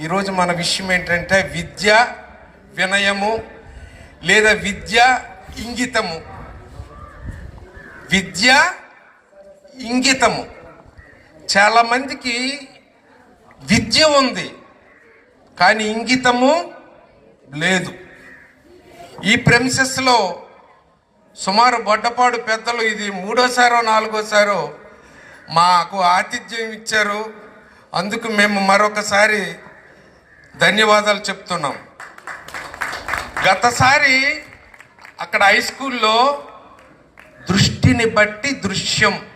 ఈరోజు మన విషయం ఏంటంటే విద్య వినయము లేదా విద్య ఇంగితము. విద్య ఇంగితము. చాలామందికి విద్య ఉంది కానీ ఇంగితము లేదు. ఈ ప్రెమిసెస్లో సుమారు బొడ్డపాడు పెద్దలు ఇది మూడోసారో నాలుగోసారో మాకు ఆతిథ్యం ఇచ్చారు. అందుకు మేము మరొకసారి ధన్యవాదాలు చెప్తున్నాం. గతసారి అక్కడ హై స్కూల్లో దృష్టిని బట్టి దృశ్యం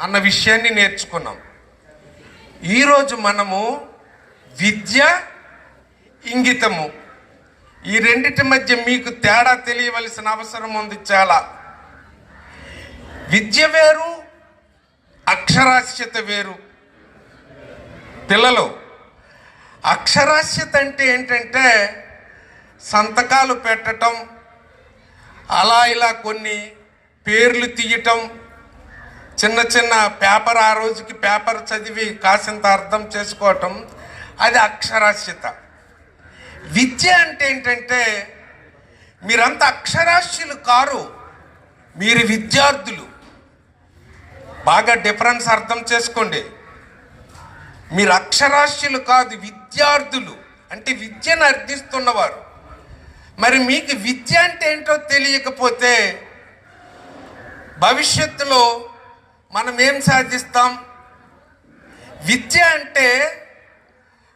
అన్న విషయాన్ని నేర్చుకున్నాం. ఈరోజు మనము విద్య ఇంగితము. ఈ రెండిటి మధ్య మీకు తేడా తెలియవలసిన అవసరం ఉంది చాలా. విద్య వేరు అక్షరాస్యత వేరు. పిల్లలు అక్షరాస్యత అంటే ఏంటంటే సంతకాలు పెట్టటం అలా ఇలా కొన్ని పేర్లు తీయటం చిన్న చిన్న పేపర్ ఆ రోజుకి పేపర్ చదివి కాసింత అర్థం చేసుకోవటం అది అక్షరాస్యత. విద్య అంటే ఏంటంటే మీరంతా అక్షరాస్యులు కారు మీరు విద్యార్థులు. బాగా డిఫరెన్స్ అర్థం చేసుకోండి. మీరు అక్షరాస్యులు కాదు విద్యార్థులు. అంటే విద్యను అర్థిస్తున్నవారు. మరి మీకు విద్య అంటే ఏంటో తెలియకపోతే భవిష్యత్తులో మనం ఏం సాధిస్తాం? విద్య అంటే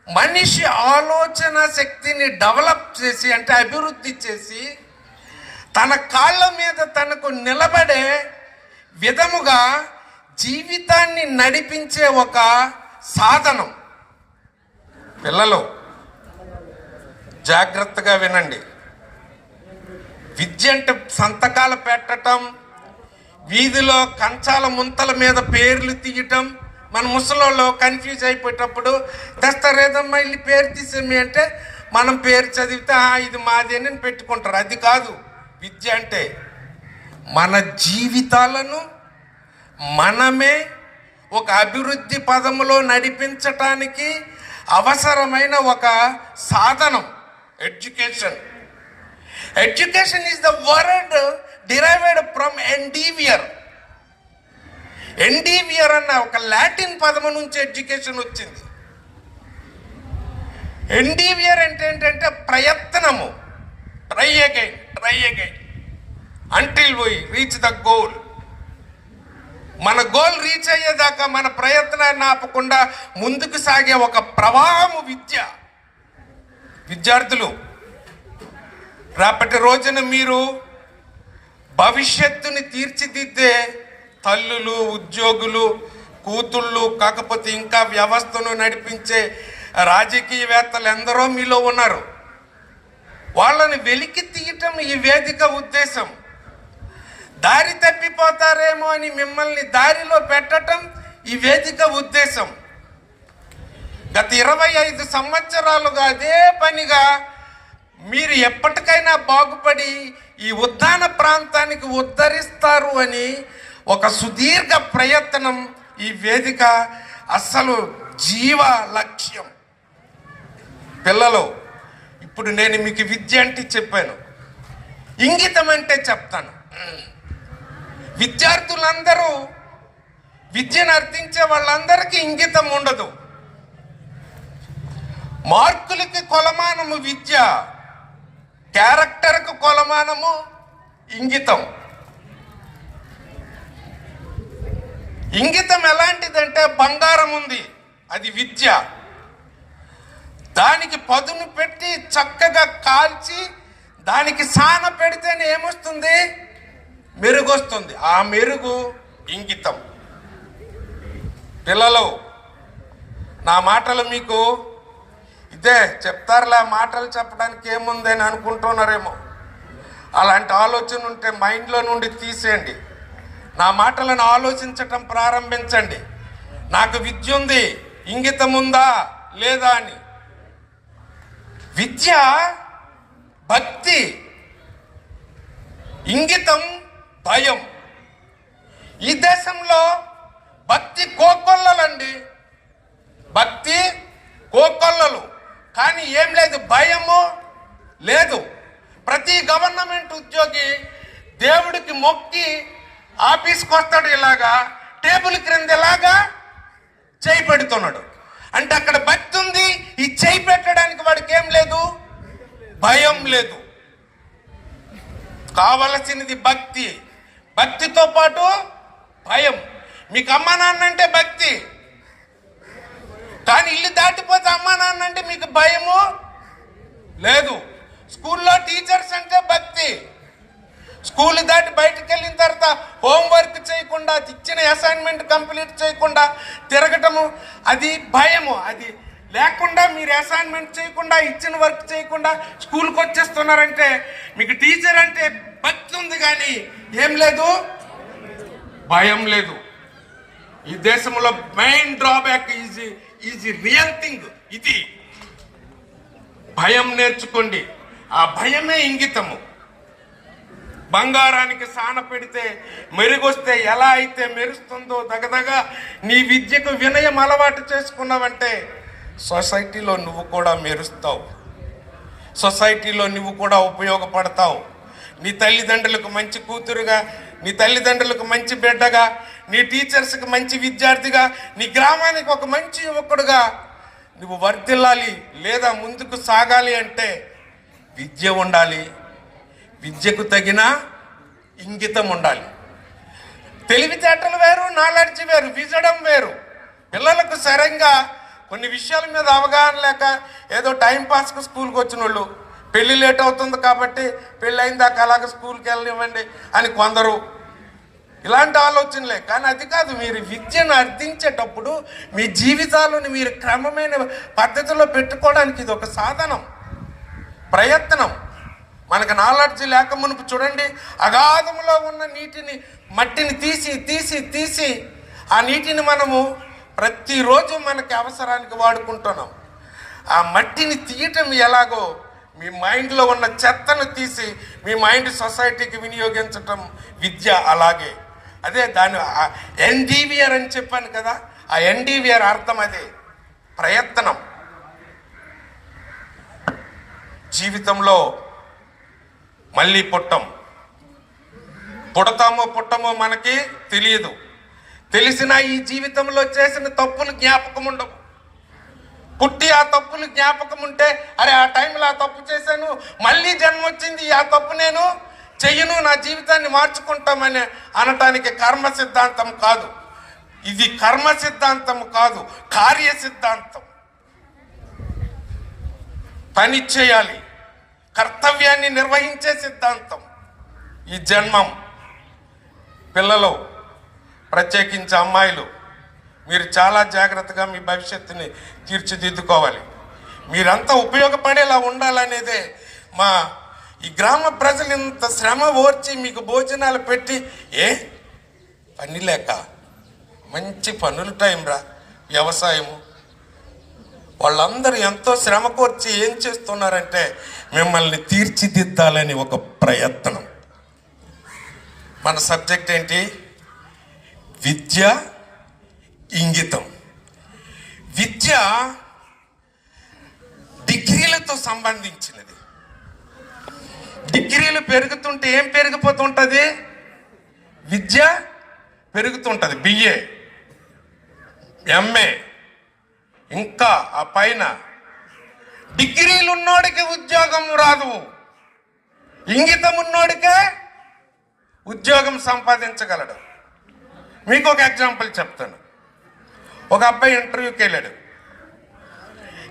మనిషి ఆలోచన శక్తిని డెవలప్ చేసి అంటే అభివృద్ధి చేసి తన కాళ్ళ మీద తనకు నిలబడే విధముగా జీవితాన్ని నడిపించే ఒక సాధనం. పిల్లలు జాగ్రత్తగా వినండి. విద్య అంటే సంతకాలు పెట్టటం వీధిలో కంచాల ముంతల మీద పేర్లు తీయటం మన ముసలోళ్ళు కన్ఫ్యూజ్ అయిపోయేటప్పుడు తెస్తారేదమ్మా ఇల్లు పేరు తీసేమి అంటే మనం పేరు చదివితే "ఆ, ఇది మాది అని పెట్టుకుంటారు. అది కాదు. విద్య అంటే మన జీవితాలను మనమే ఒక అభివృద్ధి పదములో నడిపించటానికి అవసరమైన ఒక సాధనం education. Education is the word derived from endeavour endeavour అన్న ఒక లాటిన్ పదము నుంచి ఎడ్యుకేషన్ వచ్చింది. ఎండీవియర్ అంటే ఏంటంటే ప్రయత్నము. Try again try again until we reach the goal మన గోల్ రీచ్ అయ్యేదాకా మన ప్రయత్నాన్ని ఆపకుండా ముందుకు సాగే ఒక ప్రవాహము విద్య. విద్యార్థులు రేపటి రోజున మీరు భవిష్యత్తుని తీర్చిదిద్దే తల్లులు ఉద్యోగులు కూతుళ్ళు కాకపోతే ఇంకా వ్యవస్థను నడిపించే రాజకీయవేత్తలు ఎందరో మీలో ఉన్నారు. వాళ్ళని వెలికి తీయటం ఈ వేదిక ఉద్దేశం. దారి తప్పిపోతారేమో అని మిమ్మల్ని దారిలో పెట్టటం ఈ వేదిక ఉద్దేశం. గత ఇరవై ఐదు సంవత్సరాలుగా అదే పనిగా మీరు ఎప్పటికైనా బాగుపడి ఈ ఉద్దాన ప్రాంతానికి ఉద్ధరిస్తారు అని ఒక సుదీర్ఘ ప్రయత్నం ఈ వేదిక అస్సలు జీవ లక్ష్యం. పిల్లలు ఇప్పుడు నేను మీకు విద్య అంటే చెప్పాను. ఇంగితం అంటే చెప్తాను. విద్యార్థులందరూ విద్యను అర్థించే వాళ్ళందరికీ ఇంగితం ఉండదు. మార్కులకి కొలమానము విద్య క్యారెక్టర్కు కొలమానము ఇంగితం. ఇంగితం ఎలాంటిదంటే బంగారం ఉంది అది విద్య. దానికి పదును పెట్టి చక్కగా కాల్చి దానికి సాన పెడితేనే ఏమొస్తుంది? మెరుగు వస్తుంది ఆ మెరుగు ఇంగితం. పిల్లలు నా మాటలు మీకు ఇదే చెప్తారులే ఆ మాటలు చెప్పడానికి ఏముంది అని అనుకుంటున్నారేమో. అలాంటి ఆలోచన ఉంటే మైండ్లో నుండి తీసేయండి. నా మాటలను ఆలోచించటం ప్రారంభించండి. నాకు విద్య ఉంది ఇంగితం ఉందా లేదా అని. విద్య భక్తి ఇంగితం భయం. ఈ దేశంలో భక్తి కోకొల్లలండి. భక్తి కోకొల్లలు. కానీ ఏం లేదు భయము లేదు. ప్రతి గవర్నమెంట్ ఉద్యోగి దేవుడికి మొక్కి ఆఫీస్కి వస్తాడు ఇలాగా టేబుల్ క్రింద ఇలాగా చేయి పెడుతున్నాడు. అంటే అక్కడ భక్తి ఉంది ఈ చేయి పెట్టడానికి వాడికి ఏం లేదు? భయం లేదు. కావలసినది భక్తి. భక్తితో పాటు భయం. మీకు అమ్మ నాన్న అంటే భక్తి. కానీ ఇల్లు దాటిపోతే అమ్మ నాన్న అంటే మీకు భయము లేదు. స్కూల్లో టీచర్స్ అంటే భక్తి. స్కూల్ దాటి బయటకు వెళ్ళిన తర్వాత హోంవర్క్ చేయకుండా ఇచ్చిన అసైన్మెంట్ కంప్లీట్ చేయకుండా తిరగటము అది భయము అది లేకుండా మీరు అసైన్మెంట్ చేయకుండా ఇచ్చిన వర్క్ చేయకుండా స్కూల్కి వచ్చేస్తున్నారంటే మీకు టీచర్ అంటే భక్తి ఉంది కానీ ఏం లేదు? భయం లేదు. ఈ దేశంలో main drawback easy easy real thing ఇది భయం నేర్చుకోండి. ఆ భయమే ఇంగితము. బంగారానికి సాన పెడితే మెరుగొస్తే ఎలా అయితే మెరుస్తుందో దగదగా నీ విద్యకు వినయం అలవాటు చేసుకున్నావంటే సొసైటీలో నువ్వు కూడా మెరుస్తావు. సొసైటీలో నువ్వు కూడా ఉపయోగపడతావు. నీ తల్లిదండ్రులకు మంచి కూతురుగా నీ తల్లిదండ్రులకు మంచి బిడ్డగా నీ టీచర్స్కి మంచి విద్యార్థిగా నీ గ్రామానికి ఒక మంచి యువకుడుగా నువ్వు వర్ధిల్లాలి లేదా ముందుకు సాగాలి అంటే విద్య ఉండాలి. విద్యకు తగిన ఇంగితం ఉండాలి. తెలివితేటలు వేరు నాలెడ్జ్ వేరు విజడం వేరు. పిల్లలకు సరంగా కొన్ని విషయాల మీద అవగాహన లేక ఏదో టైంపాస్కి స్కూల్కి వచ్చిన వాళ్ళు పెళ్ళి లేట్ అవుతుంది కాబట్టి పెళ్ళి అయిందాక అలాగ స్కూల్కి వెళ్ళనివ్వండి అని కొందరు. ఇలాంటి ఆలోచనలే. కానీ అది కాదు మీరు విద్యను అర్థించేటప్పుడు మీ జీవితాలను మీరు క్రమమైన పద్ధతిలో పెట్టుకోవడానికి ఇది ఒక సాధనం ప్రయత్నం. మనకు నాలెడ్జ్ లేక మునుపు చూడండి అగాధములో ఉన్న నీటిని మట్టిని తీసి తీసి తీసి ఆ నీటిని మనము ప్రతిరోజు మనకి అవసరానికి వాడుకుంటున్నాం. ఆ మట్టిని తీయటం ఎలాగో మీ మైండ్లో ఉన్న చెత్తను తీసి మీ మైండ్ సొసైటీకి వినియోగించటం విద్య అలాగే. అదే దాని ఎన్డీవీఆర్ అని చెప్పాను కదా ఆ ఎన్డీవీఆర్ అర్థం అదే. ప్రయత్నం. జీవితంలో మళ్ళీ పుట్టం. పుడతామో పుట్టమో మనకి తెలియదు. తెలిసిన ఈ జీవితంలో చేసిన తప్పులు జ్ఞాపకం ఉండవు. పుట్టి ఆ తప్పులు జ్ఞాపకం ఉంటే అరే ఆ టైంలో ఆ తప్పు చేశాను మళ్ళీ జన్మ వచ్చింది ఆ తప్పు నేను చెయ్యను నా జీవితాన్ని మార్చుకుంటామని అనటానికి కర్మ సిద్ధాంతం కాదు. ఇది కర్మ సిద్ధాంతం కాదు కార్య సిద్ధాంతం. పని చేయాలి కర్తవ్యాన్ని నిర్వహించే సిద్ధాంతం. ఈ జన్మం పిల్లలు ప్రత్యేకించి అమ్మాయిలు మీరు చాలా జాగ్రత్తగా మీ భవిష్యత్తుని తీర్చిదిద్దుకోవాలి. మీరంతా ఉపయోగపడేలా ఉండాలనేదే మా ఈ గ్రామ ప్రజలు ఇంత శ్రమ ఓర్చి మీకు భోజనాలు పెట్టి ఏ? పని లేక. మంచి పనుల టైం రా వ్యవసాయము. వాళ్ళందరూ ఎంతో శ్రమ కోర్చి ఏం చేస్తున్నారంటే మిమ్మల్ని తీర్చిదిద్దాలని ఒక ప్రయత్నం. మన సబ్జెక్ట్ ఏంటి? విద్య ఇంగితం. విద్య డిగ్రీలతో సంబంధించినది. డిగ్రీలు పెరుగుతుంటే ఏం పెరిగిపోతుంటుంది? విద్య పెరుగుతుంటుంది. బిఏ ఎంఏ ఇంకా ఆ పైన డిగ్రీలు ఉన్నోడికి ఉద్యోగం రాదు. ఇంగితం ఉన్నోడికే ఉద్యోగం సంపాదించగలడు. మీకు ఒక ఎగ్జాంపుల్ చెప్తాను. ఒక అబ్బాయి ఇంటర్వ్యూకి వెళ్ళాడు.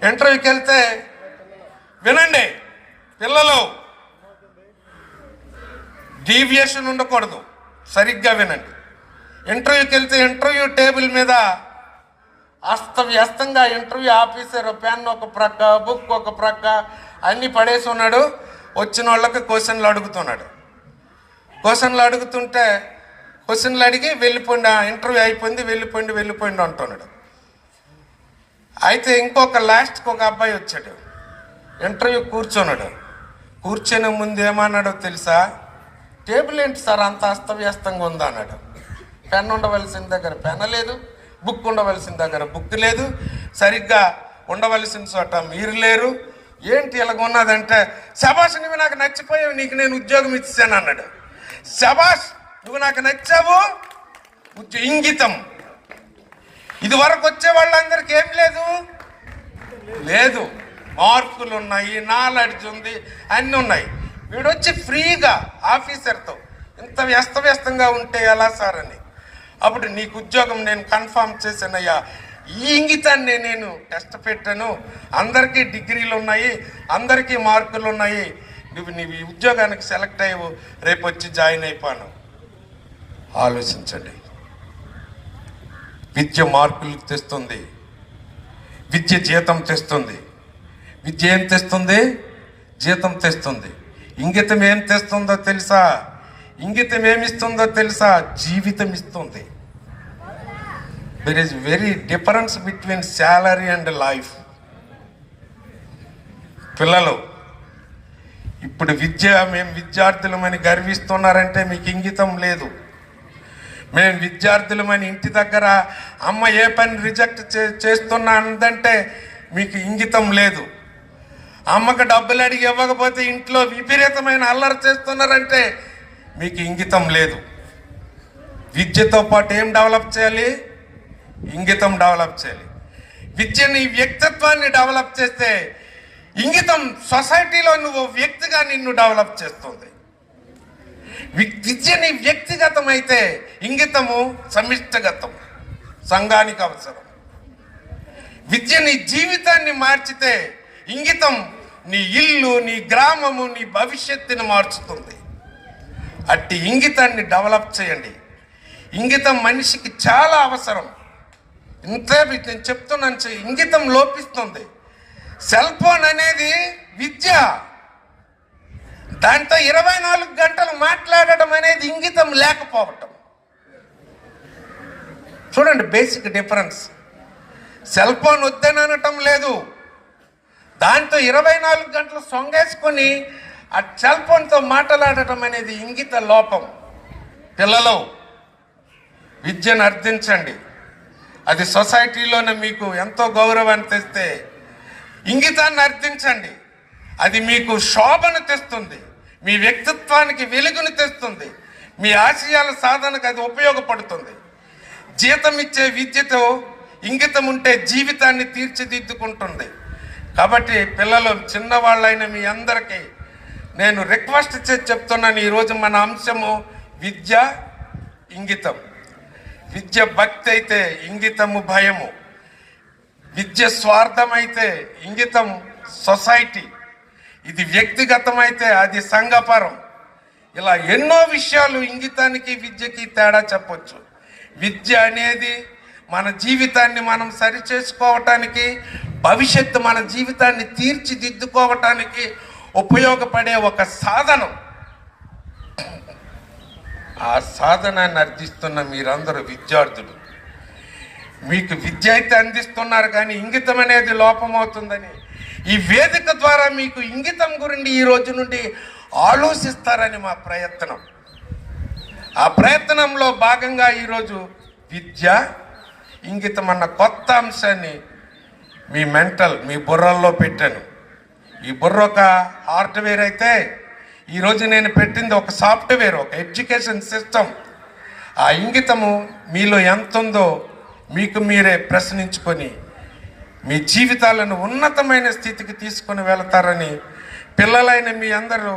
ఇంటర్వ్యూకి వెళ్తే వినండి పిల్లలు డీవియేషన్ ఉండకూడదు. సరిగ్గా వినండి. ఇంటర్వ్యూకి వెళ్తే ఇంటర్వ్యూ టేబుల్ మీద అస్తవ్యస్తంగా ఇంటర్వ్యూ ఆఫీసర్ పెన్ ఒక ప్రక్క బుక్ ఒక ప్రక్క అన్నీ పడేసి ఉన్నాడు. వచ్చిన వాళ్ళకి క్వశ్చన్లు అడుగుతున్నాడు. క్వశ్చన్లు అడుగుతుంటే క్వశ్చన్లు అడిగి వెళ్ళిపోండి ఆ ఇంటర్వ్యూ అయిపోయింది వెళ్ళిపోయింది వెళ్ళిపోయింది అంటున్నాడు. అయితే ఇంకొక లాస్ట్కి ఒక అబ్బాయి వచ్చాడు. ఇంటర్వ్యూ కూర్చున్నాడు. కూర్చొని ముందు ఏమన్నాడో తెలుసా? టేబుల్ ఏంటి సార్? అంత అస్తవ్యస్తంగా ఉందా అన్నాడు. పెన్ ఉండవలసిన దగ్గర పెన్ లేదు బుక్ ఉండవలసిన దగ్గర బుక్ లేదు సరిగ్గా ఉండవలసిన చోట మీరు లేరు. ఏంటి ఇలాగ ఉన్నదంటే శబాష్ నువ్వు నాకు నచ్చిపోయావు నీకు నేను ఉద్యోగం ఇచ్చాను అన్నాడు. శబాష్ నువ్వు నాకు నచ్చావు? ఇంగితం. ఇది వరకు వచ్చే వాళ్ళందరికీ ఏం లేదు? లేదు. మార్కులు ఉన్నాయి నాలెడ్జ్ ఉంది అన్నీ ఉన్నాయి వీడు వచ్చి ఫ్రీగా ఆఫీసర్తో ఇంత వ్యస్తవ్యస్తంగా ఉంటే ఎలా సార్ అని అప్పుడు నీకు ఉద్యోగం నేను కన్ఫామ్ చేశానయ్యా. ఈ ఇంగితాన్ని నేను టెస్ట్ పెట్టాను. అందరికీ డిగ్రీలు ఉన్నాయి అందరికీ మార్కులు ఉన్నాయి నువ్వు నీ ఈ ఉద్యోగానికి సెలెక్ట్ అయ్యవు. రేపు వచ్చి జాయిన్ అయిపోయాను ఆలోచించండి. విద్య మార్కులు తెస్తుంది. విద్య జీతం తెస్తుంది. విద్య ఏం తెస్తుంది? జీతం తెస్తుంది. ఇంగితం ఏం తెస్తుందో తెలుసా? ఇంగితం ఏమిస్తుందో తెలుసా? జీవితం ఇస్తుంది. There is very difference between salary and life పిల్లలు ఇప్పుడు విద్య మేము విద్యార్థులమని గర్విస్తున్నారంటే మీకు ఇంగితం లేదు. మేము విద్యార్థులమని ఇంటి దగ్గర అమ్మ ఏ పని రిజెక్ట్ చే చేస్తున్నా అందంటే మీకు ఇంగితం లేదు. అమ్మకు డబ్బులు అడిగి ఇవ్వకపోతే ఇంట్లో విపరీతమైన అల్లరి చేస్తున్నారంటే మీకు ఇంగితం లేదు. విద్యతో పాటు ఏం డెవలప్ చేయాలి? ఇంగితం డెవలప్ చేయాలి. విద్యని వ్యక్తిత్వాన్ని డెవలప్ చేస్తే ఇంగితం సొసైటీలో నువ్వు వ్యక్తిగా నిన్ను డెవలప్ చేస్తుంది. విద్య నీ వ్యక్తిగతం అయితే ఇంగితము సమిష్టగతం సంఘానికి అవసరం. విద్య నీ జీవితాన్ని మార్చితే ఇంగితం నీ ఇల్లు నీ గ్రామము నీ భవిష్యత్తుని మార్చుతుంది. అట్టి ఇంగితాన్ని డెవలప్ చేయండి. ఇంగితం మనిషికి చాలా అవసరం. ఇంతే నేను చెప్తున్నాను ఇంగితం లోపిస్తుంది. సెల్ ఫోన్ అనేది విద్య. దాంతో ఇరవై నాలుగు గంటలు మాట్లాడడం అనేది ఇంగితం లేకపోవటం. చూడండి బేసిక్ డిఫరెన్స్. సెల్ ఫోన్ వద్దని అనటం లేదు. దాంతో ఇరవై నాలుగు గంటలు సొంగేసుకొని ఆ సెల్ ఫోన్తో మాట్లాడటం అనేది ఇంగిత లోపం. పిల్లలు విద్యను అర్థించండి. అది సొసైటీలోనే మీకు ఎంతో గౌరవాన్ని తెస్తే ఇంగితాన్ని అర్థించండి. అది మీకు శోభను తెస్తుంది. మీ వ్యక్తిత్వానికి వెలుగుని తెస్తుంది. మీ ఆశయాల సాధనకు అది ఉపయోగపడుతుంది. జీతం ఇచ్చే విద్యతో ఇంగితం ఉంటే జీవితాన్ని తీర్చిదిద్దుకుంటుంది. కాబట్టి పిల్లలు చిన్నవాళ్ళైన మీ అందరికీ నేను రిక్వెస్ట్ చేసి చెప్తున్నాను ఈరోజు మన అంశము విద్య ఇంగితం. విద్య భక్తి అయితే ఇంగితము భయము. విద్య స్వార్థమైతే ఇంగితం సొసైటీ. ఇది వ్యక్తిగతమైతే అది సంఘపరం. ఇలా ఎన్నో విషయాలు ఇంగితానికి విద్యకి తేడా చెప్పొచ్చు. విద్య అనేది మన జీవితాన్ని మనం సరి చేసుకోవటానికి భవిష్యత్తు మన జీవితాన్ని తీర్చిదిద్దుకోవటానికి ఉపయోగపడే ఒక సాధనం. ఆ సాధనాన్ని అర్థిస్తున్న మీరందరూ విద్యార్థులు. మీకు విద్య అయితే అందిస్తున్నారు కానీ ఇంగితం అనేది లోపమవుతుందని ఈ వేదిక ద్వారా మీకు ఇంగితం గురించి ఈ రోజు నుండి ఆలోచిస్తారని మా ప్రయత్నం. ఆ ప్రయత్నంలో భాగంగా ఈరోజు విద్య ఇంగితం అన్న కొత్త అంశాన్ని మీ మెంటల్ మీ బుర్రల్లో పెట్టాను. ఈ బుర్ర ఒక హార్డ్వేర్ అయితే ఈరోజు నేను పెట్టింది ఒక సాఫ్ట్వేర్ ఒక ఎడ్యుకేషన్ సిస్టమ్. ఆ ఇంగితము మీలో ఎంత ఉందో మీకు మీరే ప్రశ్నించుకొని మీ జీవితాలను ఉన్నతమైన స్థితికి తీసుకొని వెళతారని పిల్లలైన మీ అందరూ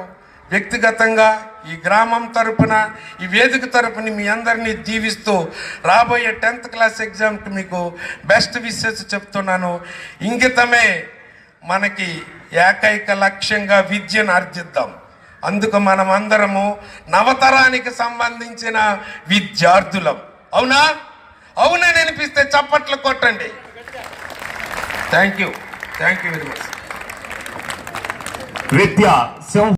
వ్యక్తిగతంగా ఈ గ్రామం తరపున ఈ వేదిక తరపున మీ అందరినీ దీవిస్తూ రాబోయే టెన్త్ క్లాస్ ఎగ్జామ్కి మీకు బెస్ట్ విషెస్ చెప్తున్నాను. ఇంగితమే మనకి ఏకైక లక్ష్యంగా విద్యను ఆర్జిద్దాం. అందుకు మనం అందరము నవతరానికి సంబంధించిన విద్యార్థులం. అవునా? అవునని అనిపిస్తే చప్పట్లు కొట్టండి. Thank you. Thank you very much. Vidya, so